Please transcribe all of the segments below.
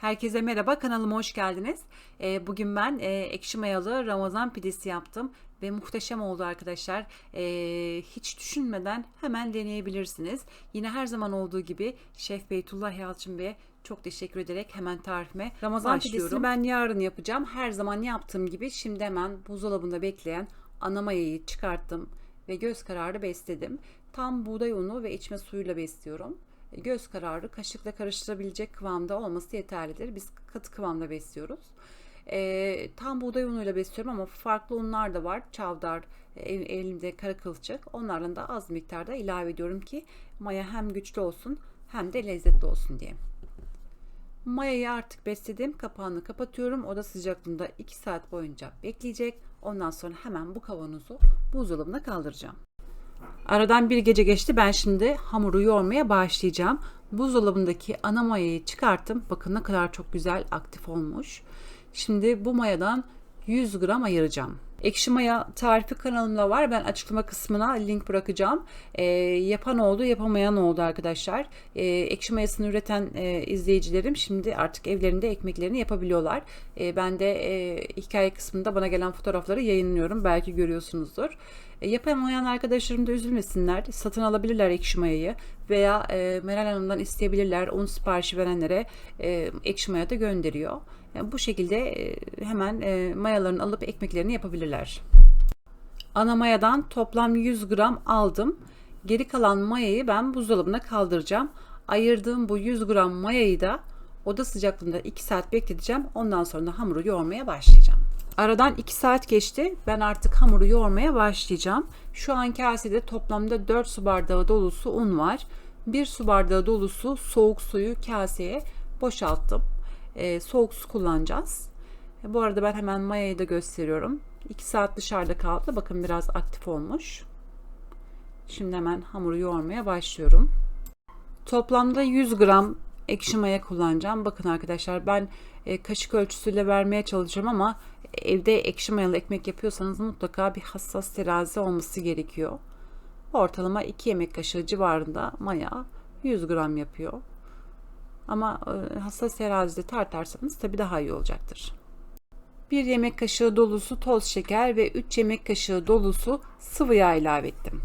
Herkese merhaba, kanalıma hoş geldiniz. Ee, bugün ben e, ekşi mayalı Ramazan pidesi yaptım ve muhteşem oldu arkadaşlar. Ee, hiç düşünmeden hemen deneyebilirsiniz. Yine her zaman olduğu gibi Şef Beytullah Yalçın Bey'e çok teşekkür ederek hemen tarifime Ramazan başlıyorum. pidesini ben yarın yapacağım. Her zaman yaptığım gibi şimdi hemen buzdolabında bekleyen ana mayayı çıkarttım ve göz kararı besledim. Tam buğday unu ve içme suyuyla besliyorum göz kararı kaşıkla karıştırabilecek kıvamda olması yeterlidir. Biz katı kıvamda besliyoruz. E, tam buğday unuyla besliyorum ama farklı unlar da var. Çavdar, e, elimde kara kılçık. Onlardan da az miktarda ilave ediyorum ki maya hem güçlü olsun hem de lezzetli olsun diye. Mayayı artık besledim. Kapağını kapatıyorum. Oda sıcaklığında 2 saat boyunca bekleyecek. Ondan sonra hemen bu kavanozu buzdolabına kaldıracağım. Aradan bir gece geçti. Ben şimdi hamuru yoğurmaya başlayacağım. Buzdolabındaki ana mayayı çıkarttım. Bakın ne kadar çok güzel aktif olmuş. Şimdi bu mayadan 100 gram ayıracağım. Ekşi maya tarifi kanalımda var. Ben açıklama kısmına link bırakacağım. E, yapan oldu, yapamayan oldu arkadaşlar. E, ekşi mayasını üreten e, izleyicilerim şimdi artık evlerinde ekmeklerini yapabiliyorlar. E, ben de e, hikaye kısmında bana gelen fotoğrafları yayınlıyorum. Belki görüyorsunuzdur. E, yapamayan arkadaşlarım da üzülmesinler. Satın alabilirler ekşi mayayı veya e, Meral Hanım'dan isteyebilirler. Un siparişi verenlere e, ekşi maya da gönderiyor. Yani bu şekilde e, hemen e, mayalarını alıp ekmeklerini yapabilirler. Ana mayadan toplam 100 gram aldım. Geri kalan mayayı ben buzdolabına kaldıracağım. Ayırdığım bu 100 gram mayayı da oda sıcaklığında 2 saat bekleteceğim. Ondan sonra da hamuru yoğurmaya başlayacağım. Aradan 2 saat geçti. Ben artık hamuru yoğurmaya başlayacağım. Şu an kasede toplamda 4 su bardağı dolusu un var. 1 su bardağı dolusu soğuk suyu kaseye boşalttım. Ee, soğuk su kullanacağız. E, bu arada ben hemen mayayı da gösteriyorum. 2 saat dışarıda kaldı. Bakın biraz aktif olmuş. Şimdi hemen hamuru yoğurmaya başlıyorum. Toplamda 100 gram ekşi maya kullanacağım. Bakın arkadaşlar ben e, kaşık ölçüsüyle vermeye çalışacağım ama evde ekşi mayalı ekmek yapıyorsanız mutlaka bir hassas terazi olması gerekiyor. Ortalama 2 yemek kaşığı civarında maya 100 gram yapıyor. Ama e, hassas terazide tartarsanız tabi daha iyi olacaktır. 1 yemek kaşığı dolusu toz şeker ve 3 yemek kaşığı dolusu sıvı yağ ilave ettim.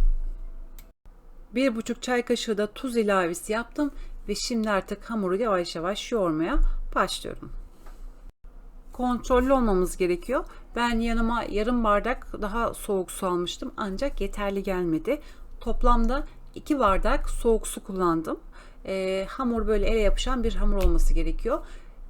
1,5 çay kaşığı da tuz ilavesi yaptım ve şimdi artık hamuru yavaş yavaş yoğurmaya başlıyorum. Kontrollü olmamız gerekiyor. Ben yanıma yarım bardak daha soğuk su almıştım ancak yeterli gelmedi. Toplamda 2 bardak soğuk su kullandım. E, hamur böyle ele yapışan bir hamur olması gerekiyor.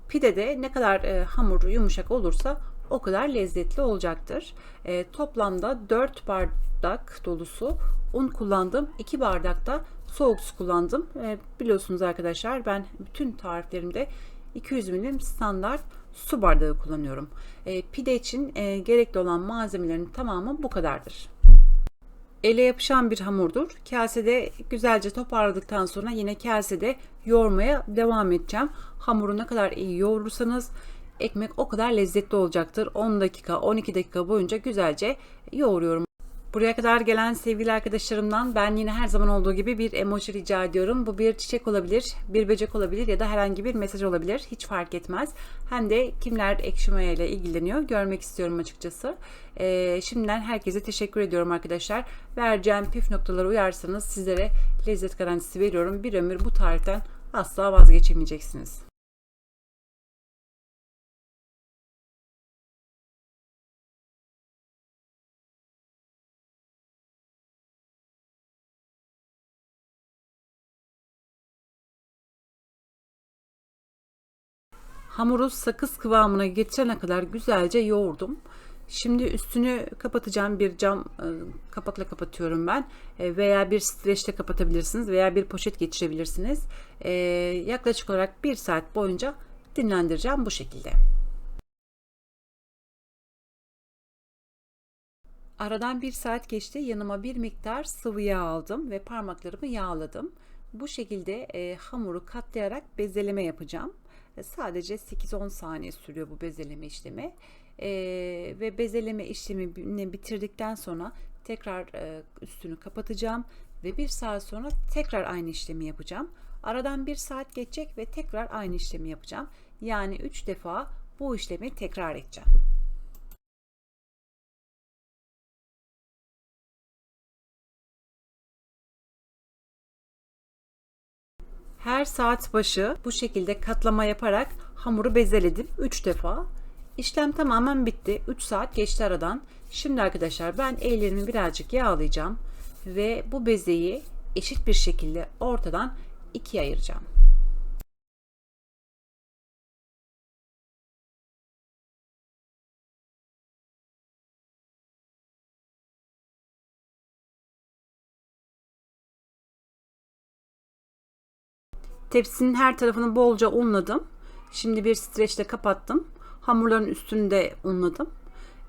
Pide de ne kadar e, hamur yumuşak olursa o kadar lezzetli olacaktır. E, toplamda 4 bardak dolusu un kullandım. 2 bardak da soğuk su kullandım. E, biliyorsunuz arkadaşlar ben bütün tariflerimde 200 milim standart su bardağı kullanıyorum. E, pide için e, gerekli olan malzemelerin tamamı bu kadardır. Ele yapışan bir hamurdur. Kasede güzelce toparladıktan sonra yine kasede yoğurmaya devam edeceğim. Hamuru ne kadar iyi yoğurursanız ekmek o kadar lezzetli olacaktır. 10 dakika 12 dakika boyunca güzelce yoğuruyorum. Buraya kadar gelen sevgili arkadaşlarımdan ben yine her zaman olduğu gibi bir emoji rica ediyorum. Bu bir çiçek olabilir, bir böcek olabilir ya da herhangi bir mesaj olabilir. Hiç fark etmez. Hem de kimler ekşi maya ile ilgileniyor görmek istiyorum açıkçası. Ee, şimdiden herkese teşekkür ediyorum arkadaşlar. Vereceğim püf noktaları uyarsanız sizlere lezzet garantisi veriyorum. Bir ömür bu tariften asla vazgeçemeyeceksiniz. Hamuru sakız kıvamına getirene kadar güzelce yoğurdum. Şimdi üstünü kapatacağım bir cam e, kapakla kapatıyorum ben e, veya bir streçle kapatabilirsiniz veya bir poşet geçirebilirsiniz. E, yaklaşık olarak bir saat boyunca dinlendireceğim bu şekilde. Aradan bir saat geçti. Yanıma bir miktar sıvı yağ aldım ve parmaklarımı yağladım. Bu şekilde hamuru katlayarak bezeleme yapacağım. E, sadece 8-10 saniye sürüyor bu bezeleme işlemi. E, ve bezeleme işlemini bitirdikten sonra tekrar e, üstünü kapatacağım ve bir saat sonra tekrar aynı işlemi yapacağım. Aradan bir saat geçecek ve tekrar aynı işlemi yapacağım. Yani 3 defa bu işlemi tekrar edeceğim. Her saat başı bu şekilde katlama yaparak hamuru bezeledim 3 defa. İşlem tamamen bitti. 3 saat geçti aradan. Şimdi arkadaşlar ben ellerimi birazcık yağlayacağım ve bu bezeyi eşit bir şekilde ortadan ikiye ayıracağım. Tepsinin her tarafını bolca unladım. Şimdi bir streçle kapattım. Hamurların üstünü de unladım.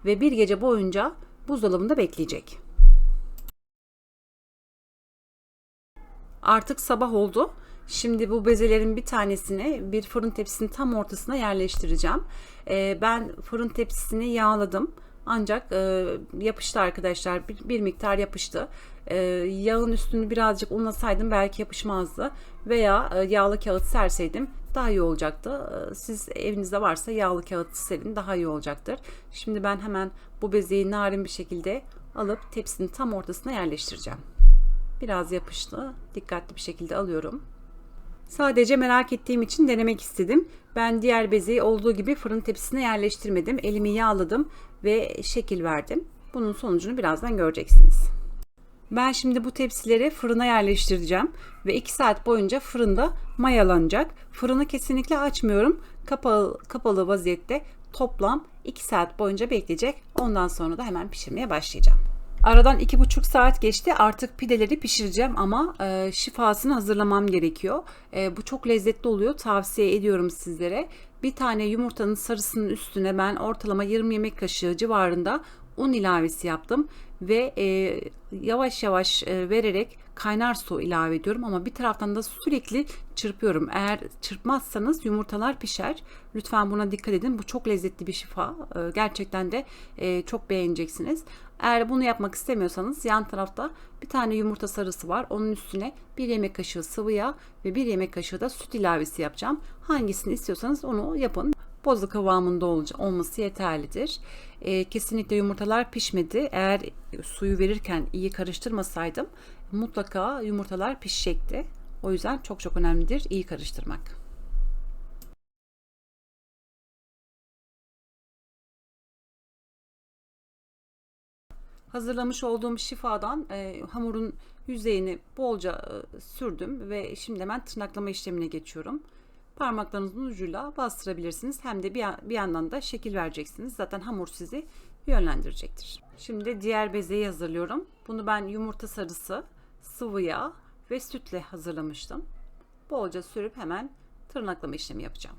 Ve bir gece boyunca buzdolabında bekleyecek. Artık sabah oldu. Şimdi bu bezelerin bir tanesini bir fırın tepsisinin tam ortasına yerleştireceğim. Ee, ben fırın tepsisini yağladım. Ancak e, yapıştı arkadaşlar. Bir, bir miktar yapıştı. E, yağın üstünü birazcık unlasaydım belki yapışmazdı. Veya e, yağlı kağıt serseydim daha iyi olacaktı. E, siz evinizde varsa yağlı kağıt serin daha iyi olacaktır. Şimdi ben hemen bu bezeyi narin bir şekilde alıp tepsinin tam ortasına yerleştireceğim. Biraz yapıştı. Dikkatli bir şekilde alıyorum. Sadece merak ettiğim için denemek istedim. Ben diğer bezeyi olduğu gibi fırın tepsisine yerleştirmedim. Elimi yağladım ve şekil verdim. Bunun sonucunu birazdan göreceksiniz. Ben şimdi bu tepsileri fırına yerleştireceğim ve 2 saat boyunca fırında mayalanacak. Fırını kesinlikle açmıyorum. Kapalı, kapalı vaziyette toplam 2 saat boyunca bekleyecek. Ondan sonra da hemen pişirmeye başlayacağım. Aradan iki buçuk saat geçti. Artık pideleri pişireceğim ama e, şifasını hazırlamam gerekiyor. E, bu çok lezzetli oluyor. Tavsiye ediyorum sizlere. Bir tane yumurtanın sarısının üstüne ben ortalama 20 yemek kaşığı civarında un ilavesi yaptım ve e, yavaş yavaş e, vererek kaynar su ilave ediyorum ama bir taraftan da sürekli çırpıyorum. Eğer çırpmazsanız yumurtalar pişer. Lütfen buna dikkat edin. Bu çok lezzetli bir şifa. E, gerçekten de e, çok beğeneceksiniz. Eğer bunu yapmak istemiyorsanız yan tarafta bir tane yumurta sarısı var. Onun üstüne bir yemek kaşığı sıvı yağ ve bir yemek kaşığı da süt ilavesi yapacağım. Hangisini istiyorsanız onu yapın boza kıvamında olması yeterlidir. E, kesinlikle yumurtalar pişmedi. Eğer suyu verirken iyi karıştırmasaydım mutlaka yumurtalar pişecekti. O yüzden çok çok önemlidir iyi karıştırmak. Hazırlamış olduğum şifadan e, hamurun yüzeyini bolca e, sürdüm ve şimdi hemen tırnaklama işlemine geçiyorum parmaklarınızın ucuyla bastırabilirsiniz. Hem de bir, bir yandan da şekil vereceksiniz. Zaten hamur sizi yönlendirecektir. Şimdi diğer bezeyi hazırlıyorum. Bunu ben yumurta sarısı, sıvı yağ ve sütle hazırlamıştım. Bolca sürüp hemen tırnaklama işlemi yapacağım.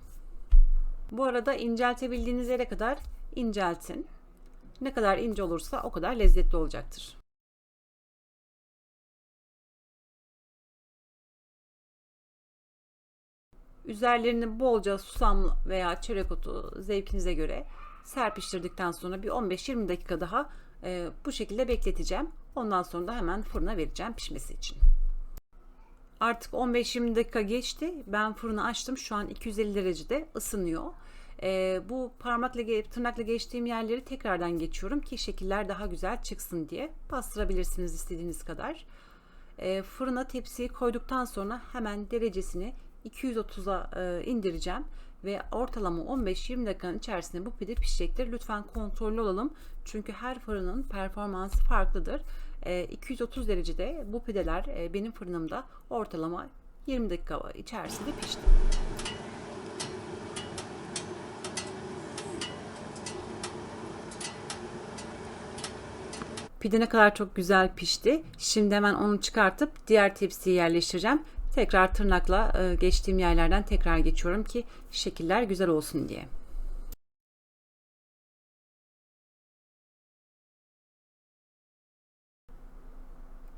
Bu arada inceltebildiğiniz yere kadar inceltin. Ne kadar ince olursa o kadar lezzetli olacaktır. Üzerlerini bolca susam veya çörek otu zevkinize göre serpiştirdikten sonra bir 15-20 dakika daha e, bu şekilde bekleteceğim. Ondan sonra da hemen fırına vereceğim pişmesi için. Artık 15-20 dakika geçti. Ben fırını açtım. Şu an 250 derecede ısınıyor. E, bu parmakla tırnakla geçtiğim yerleri tekrardan geçiyorum ki şekiller daha güzel çıksın diye. Bastırabilirsiniz istediğiniz kadar. E, fırına tepsiyi koyduktan sonra hemen derecesini 230'a e, indireceğim ve ortalama 15-20 dakikanın içerisinde bu pide pişecektir. Lütfen kontrollü olalım. Çünkü her fırının performansı farklıdır. E, 230 derecede bu pideler e, benim fırınımda ortalama 20 dakika içerisinde pişti. Pide ne kadar çok güzel pişti. Şimdi hemen onu çıkartıp diğer tepsiye yerleştireceğim. Tekrar tırnakla e, geçtiğim yerlerden tekrar geçiyorum ki şekiller güzel olsun diye.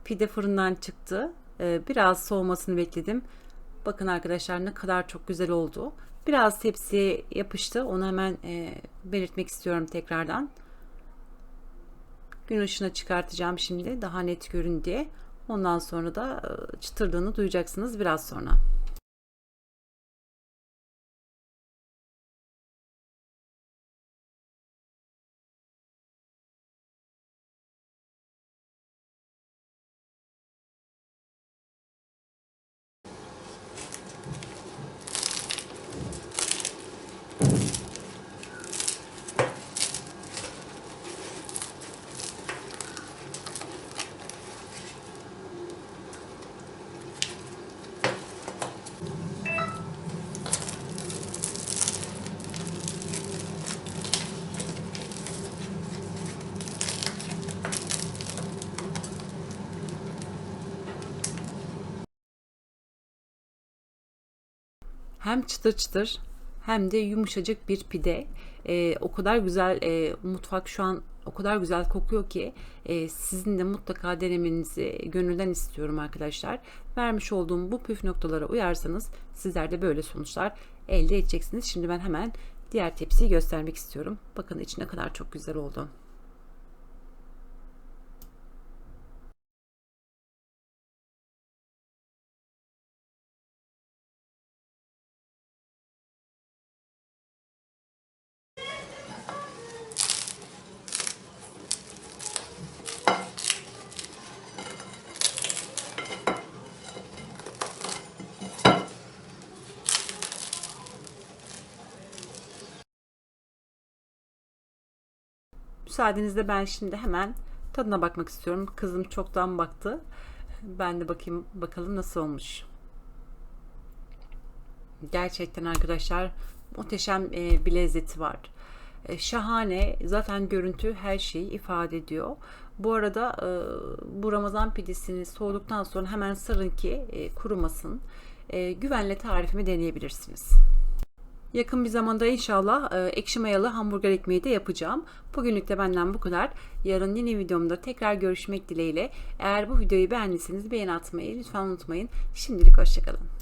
Pide fırından çıktı. E, biraz soğumasını bekledim. Bakın arkadaşlar ne kadar çok güzel oldu. Biraz tepsiye yapıştı. Onu hemen e, belirtmek istiyorum tekrardan. Gün ışığına çıkartacağım şimdi daha net görün diye. Ondan sonra da çıtırdığını duyacaksınız biraz sonra. Hem çıtır çıtır hem de yumuşacık bir pide. Ee, o kadar güzel e, mutfak şu an o kadar güzel kokuyor ki e, sizin de mutlaka denemenizi gönülden istiyorum arkadaşlar. Vermiş olduğum bu püf noktalara uyarsanız sizler de böyle sonuçlar elde edeceksiniz. Şimdi ben hemen diğer tepsiyi göstermek istiyorum. Bakın içine kadar çok güzel oldu. Müsaadenizle ben şimdi hemen tadına bakmak istiyorum. Kızım çoktan baktı. Ben de bakayım bakalım nasıl olmuş. Gerçekten arkadaşlar muhteşem e, bir lezzeti var. E, şahane. Zaten görüntü her şeyi ifade ediyor. Bu arada e, bu Ramazan pidesini soğuduktan sonra hemen sarın ki kurumasın. Güvenle tarifimi deneyebilirsiniz. Yakın bir zamanda inşallah e, ekşi mayalı hamburger ekmeği de yapacağım. Bugünlük de benden bu kadar. Yarın yeni videomda tekrar görüşmek dileğiyle. Eğer bu videoyu beğendiyseniz beğeni atmayı lütfen unutmayın. Şimdilik hoşçakalın.